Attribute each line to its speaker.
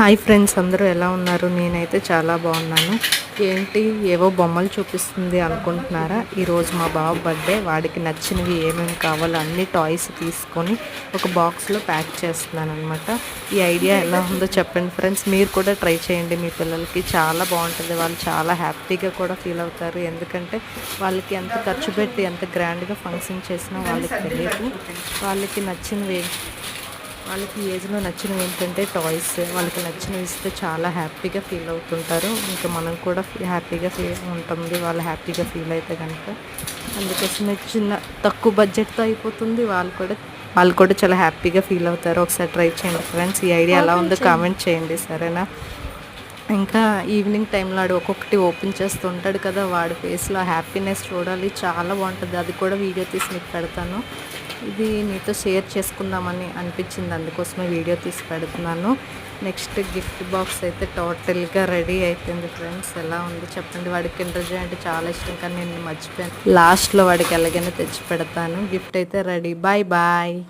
Speaker 1: Hi friends అందరూ ఎలా ఉన్నారు? నేనైతే చాలా బాగున్నాను. ఏంటి? ఏవో బొమ్మలు చూపిస్తుంది అనుకుంటున్నారా? ఈరోజు మా బాబు బర్త్డే. వాడికి నచ్చినవి ఏమేమి కావాలో అన్ని టాయ్స్ తీసుకొని ఒక బాక్స్లో ప్యాక్ చేస్తున్నాను అనమాట ఈ ఐడియా ఎలా ఉందో చెప్పండి ఫ్రెండ్స్. మీరు కూడా ట్రై చేయండి మీ పిల్లలకి. చాలా బాగుంటుంది. వాళ్ళు చాలా హ్యాపీగా కూడా ఫీల్ అవుతారు. ఎందుకంటే వాళ్ళకి ఎంత ఖర్చు పెట్టి ఎంత గ్రాండ్గా ఫంక్షన్ చేసినా వాళ్ళకి తెలియదు. వాళ్ళకి నచ్చినవి వాళ్ళకి ఏజ్లో నచ్చినవి ఏంటంటే టాయ్స్ వాళ్ళకి నచ్చినవి ఇస్తే చాలా హ్యాపీగా ఫీల్ అవుతుంటారు. ఇంకా మనం కూడా హ్యాపీగా ఫీల్ ఉంటుంది వాళ్ళు హ్యాపీగా ఫీల్ అయితే కనుక అందుకోసమే చిన్న తక్కువ బడ్జెట్తో అయిపోతుంది. వాళ్ళు కూడా వాళ్ళు కూడా చాలా హ్యాపీగా ఫీల్ అవుతారు. ఒకసారి ట్రై చేయండి ఫ్రెండ్స్ ఈ ఐడియా ఎలా ఉందో కామెంట్ చేయండి సరేనా? ఇంకా ఈవినింగ్ టైంలో ఆడు ఒక్కొక్కటి ఓపెన్ చేస్తూ ఉంటాడు కదా వాడి ఫేస్లో హ్యాపీనెస్ చూడాలి. చాలా బాగుంటుంది. అది కూడా వీడియో తీసి మీకు పెడతాను. ఇది మీతో షేర్ చేసుకుందామని అనిపించింది. అందుకోసమే వీడియో తీసి పెడుతున్నాను. నెక్స్ట్ గిఫ్ట్ బాక్స్ అయితే టోటల్గా రెడీ అయిపోయింది ఫ్రెండ్స్. ఎలా ఉంది చెప్పండి? వాడికి కిండర్ అంటే చాలా ఇష్టం కానీ నేను మర్చిపోయాను. లాస్ట్లో వాడికి ఎలాగైనా తెచ్చి పెడతాను. గిఫ్ట్ అయితే రెడీ. Bye bye.